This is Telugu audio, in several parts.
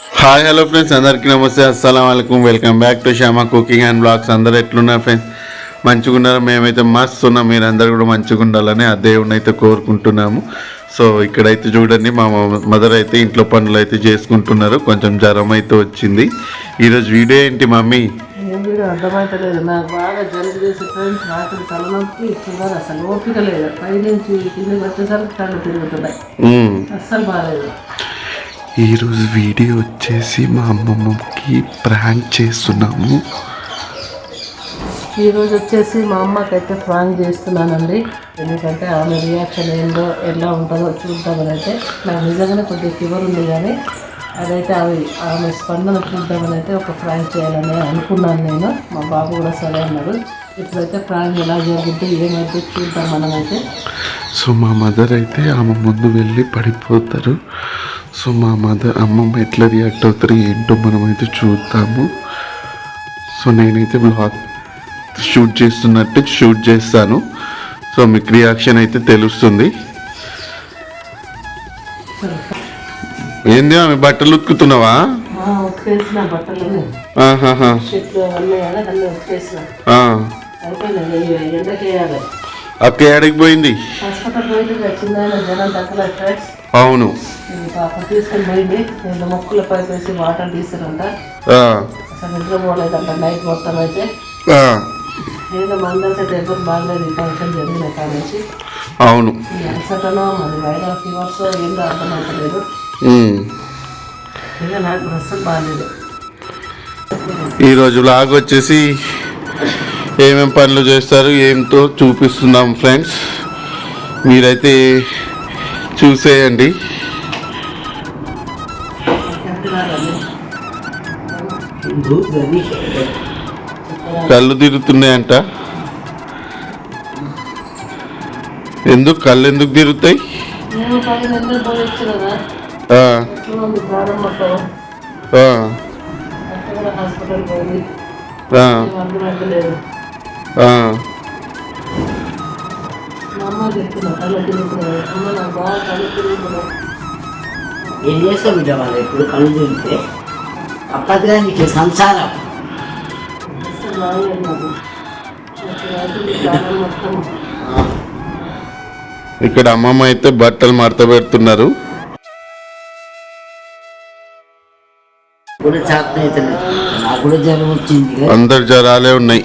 హాయ్ హలో ఫ్రెండ్స్ అందరికీ నమస్తే. అస్సలం అయికం welcome back to Shyama cooking and blogs అందరు ఎట్లున్నారు ఫ్రెండ్స్ మంచిగా ఉన్నారు మేమైతే మస్తు ఉన్నాం మీరు అందరు కూడా మంచిగా ఉండాలని ఆ దేవుని అయితే కోరుకుంటున్నాము. సో ఇక్కడైతే చూడండి మా మదర్ అయితే ఇంట్లో పనులు అయితే చేసుకుంటున్నారు. కొంచెం జ్వరం అయితే వచ్చింది. ఈరోజు వీడియో ఏంటి మమ్మీ? ఏం వీడియో అర్థమవుతలేదు నాకు బాగా జలుబు చేసి ఫ్రెండ్స్ రాత్రి తలనొప్పి షుగర్ అసలు ఓపిక లేదు. పై నుంచి కిందకి వచ్చేసరికి కళ్ళు తిరుగుతున్నాయి. మ్మ్. అస్సలు బాగాలేదు ఈరోజు వీడియో వచ్చేసి మా అమ్మమ్మకి ప్రాంక్ చేస్తున్నాము. ఈరోజు వచ్చేసి మా అమ్మకి అయితే ప్రాంక్ చేస్తున్నానండి. ఎందుకంటే ఆమె రియాక్షన్ ఏందో ఎలా ఉంటుందో చూద్దామని అయితే నాకు నిజంగానే కొద్దిగా ఫీవర్ ఉంది కానీ అదైతే అవి ఆమె స్పందన చూద్దామని అయితే ఒక ప్రాంక్ చేయాలని అనుకున్నాను నేను. మా బాబు కూడా సరే అన్నాడు. ఇప్పుడైతే ప్రాంక్ ఎలా జరుగుతుంది ఏమైతే చూద్దాం మనమైతే. సో మా మదర్ అయితే ఆమె ముందు వెళ్ళి పడిపోతారు. సో మా మదర్ అమ్మమ్మ ఎట్లా రియాక్ట్ అవుతారు ఏంటో మనం అయితే చూద్దాము. సో నేనైతే బ్లాగ్ షూట్ చేస్తున్నట్టు షూట్ చేస్తాను. సో మీకు రియాక్షన్ అయితే తెలుస్తుంది. ఏంది ఆమె బట్టలు ఉతుకుతున్నావా? అక్క ఏడకి పోయింది? అవును. తీసుకొని పోయింది మొక్కుల పైపు వేసి వాటర్ తీసారంట ఆ. అసలు నిద్ర పోలేదంట నైట్ మొత్తం అయితే. ఆ. ఏదో మందరికీ దగ్గర బాగలేదు ఈ ఫంక్షన్ జరిగిన కానించి అవును. అలసటనో మరి వైరల్ ఫీవర్స్ ఏందో అర్థమవుతలేదు ఉమ్. ఇక నాకు అస్సలు బాగాలేదు. ఈరోజు బ్లాగ్ వచ్చేసి ఏమేం పనులు చేస్తారు ఏంటో చూపిస్తున్నాం ఫ్రెండ్స్. మీరైతే చూసేయండి. కళ్ళు తిరుగుతున్నాయంట. ఎందుకు కళ్ళు ఎందుకు తిరుగుతాయి? ఆ, హాస్పిటల్ ఆ, ఏం బిడ్డ వాళ్ళు కళ్ళు నీకు సంసారం. ఇక్కడ అమ్మమ్మ అయితే బట్టలు మడత పెడుతున్నారు. అందరు జ్వరాలే ఉన్నాయి.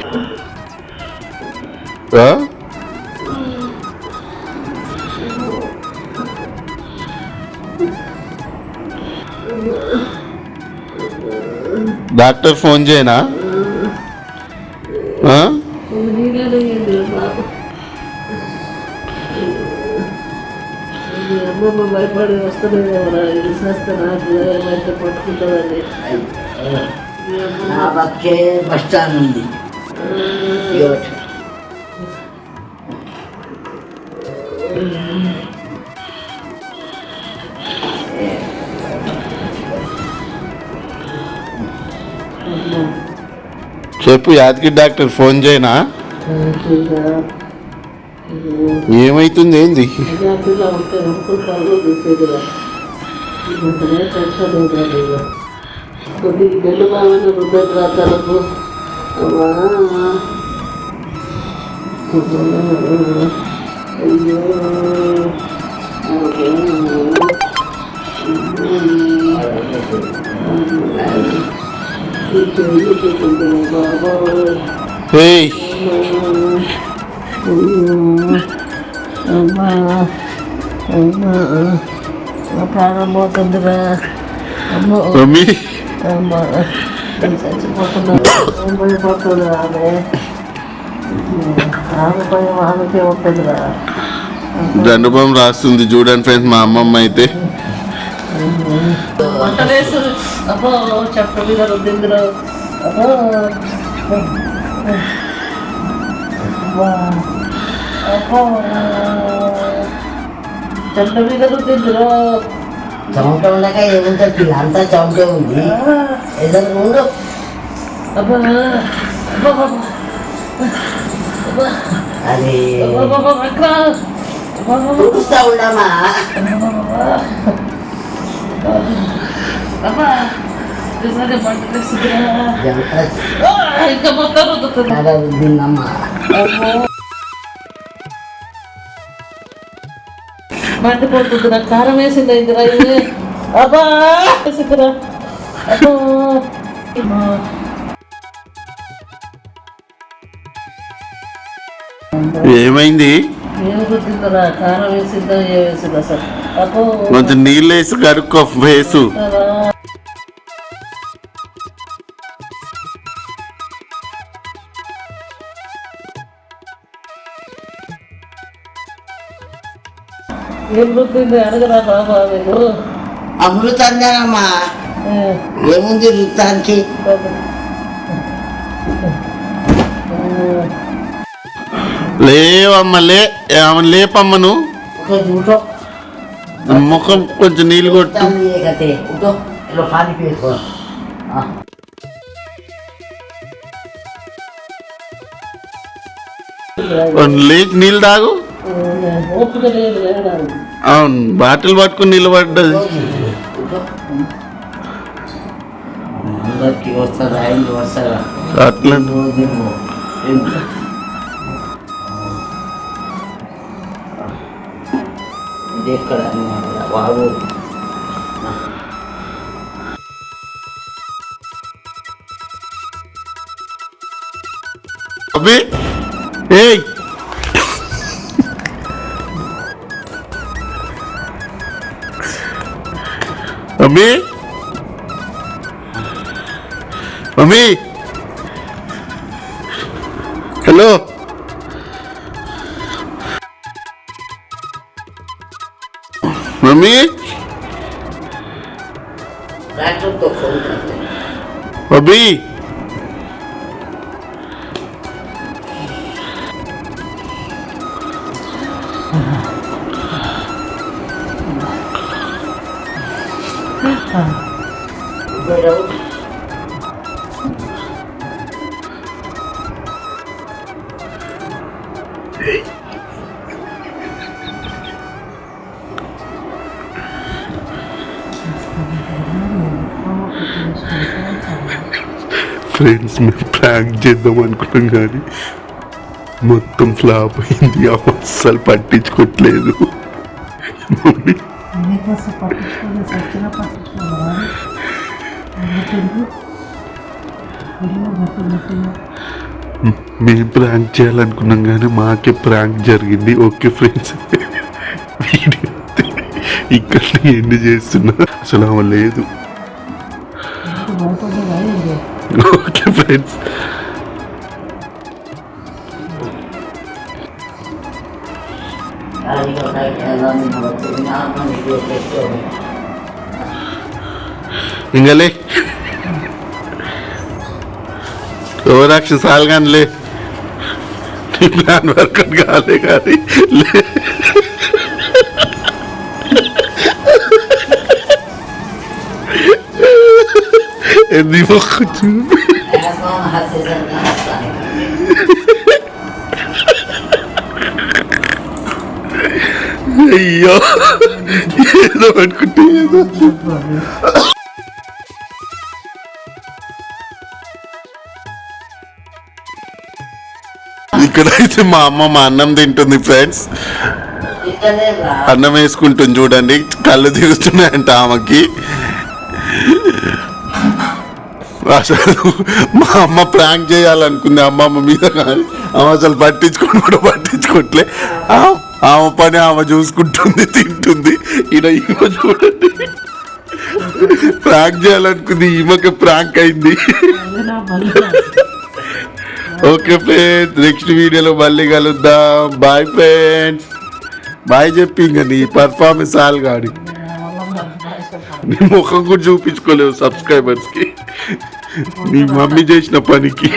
డాక్టర్ ఫోన్ చేయనా? అమ్మమ్మ భయపడి వస్తలేదు ఇది చేస్తే పట్టుకుంటుందని నా పక్కే బస్ స్టాండ్ ఉంది. చెప్పు యాదగిరి డాక్టర్ ఫోన్ చేయనా? ఏమైతుంది ఏంది? అయ్యో. బాబా హే అమ్మా అమ్మా నా ప్రాణం పోతుందిరా అమ్మో మమ్మీ అమ్మా నేను చచ్చిపోతున్నా ఏం భయపడుతుంది ఆమె ఆమె భయం ఆమెకే ఉంటుందిరా దండుబం రాస్తుంది చూడండి ఫ్రెండ్స్ మా అమ్మమ్మ అయితే వంటలేసు అబ్బో చెప్ప మీద రుద్దిందిరో అబ్బో అబ్బా. అబ్బో చెట్ల మీద రుద్దిందిరో చెమట ఉండక ఏముంటుంది పిల్ల అంతా చెమటే ఉంది ఏదైనా ఉండు అబ్బా అబ్బా అబ్బా అది అబ్బా అబ్బా అక్క అబ్బా అబ్బా చూస్తా ఉండమా అబ్బా నిజంగా వంటలేసుకురా ఎంత ఇంకా మొత్తం రుద్దుతుంది బాగా ఉందమ్మా మండిపోతుంది నాకు కారం వేసింది ఇందిరా ఇది అబ్బా వేసిందిరా అబ్బో. ఏమైంది? కొంచెం నీళ్ళు వేసి కడుక్కో ఫేసు అడగరా బాబా మీరు? అమృతంగానమ్మా ఏముంది వృత్తానికి. లేవమ్మ లే ఆమె లేపమ్మ నువ్వు. ఒక చూటో ముఖం కొంచెం నీళ్ళు కొట్టు. లేచి నీళ్ళు తాగు. అవును బాటిల్ పట్టుకుని నిలబడ్డది. అట్లా. ఇది ఎక్కడ? బాబు. అబ్బి! ఏయ్! అమ్మి మమ్మీ హలో మమ్మీ డాక్టర్తో ఫోన్ ఫ్రెండ్స్ మేము ప్రాంక్ చేద్దాం అనుకున్నాం కానీ మొత్తం ఫ్లాప్ అయింది. అసలు పట్టించుకోవట్లేదు మమ్మీ మేము ప్రాంక్ చేయాలనుకున్నాం కానీ మాకే ప్రాంక్ జరిగింది. ఓకే ఫ్రెండ్స్ వీడియో ఇక్కడ ఎండ్ చేస్తున్నా. అసలు ఆమె లేదు. ఓకే ఫ్రెండ్స్ అది ఒక ఎలా వచ్చింది నాన్న నీకు పెట్టుకోవాలి ఇంకలే ఓవరాక్షన్ చాలు కానీ లే నీ ప్లాన్ వర్కౌట్ కాలే కానీ లే ఇక్కడైతే మా అమ్మ మా అన్నం తింటుంది ఫ్రెండ్స్ అన్నం వేసుకుంటుంది చూడండి. కళ్ళు తిరుగుతున్నాయంట ఆమెకి. అసలు మా అమ్మ ప్రాంక్ చేయాలనుకుంది. అమ్మమ్మ మీద కానీ ఆమె అసలు పట్టించుకొని కూడా పట్టించుకోవట్లే ఆ- ఆమె పని ఆమె చూసుకుంటుంది తింటుంది. ఈయన ఈమె చూడండి. ప్రాంక్ చేయాలనుకుంది. ఈమెకి ప్రాంక్ అయింది. ఓకే ఫ్రెండ్స్ నెక్స్ట్ వీడియోలో మళ్ళీ కలుద్దాం. బాయ్ ఫ్రెండ్స్ బాయ్ చెప్పి ఇంకా నీ పర్ఫార్మెన్స్ ఆల్ గాడి నీ ముఖం కూడా చూపించుకోలేవు సబ్స్క్రైబర్స్కి నీ మమ్మీ చేసిన పనికి.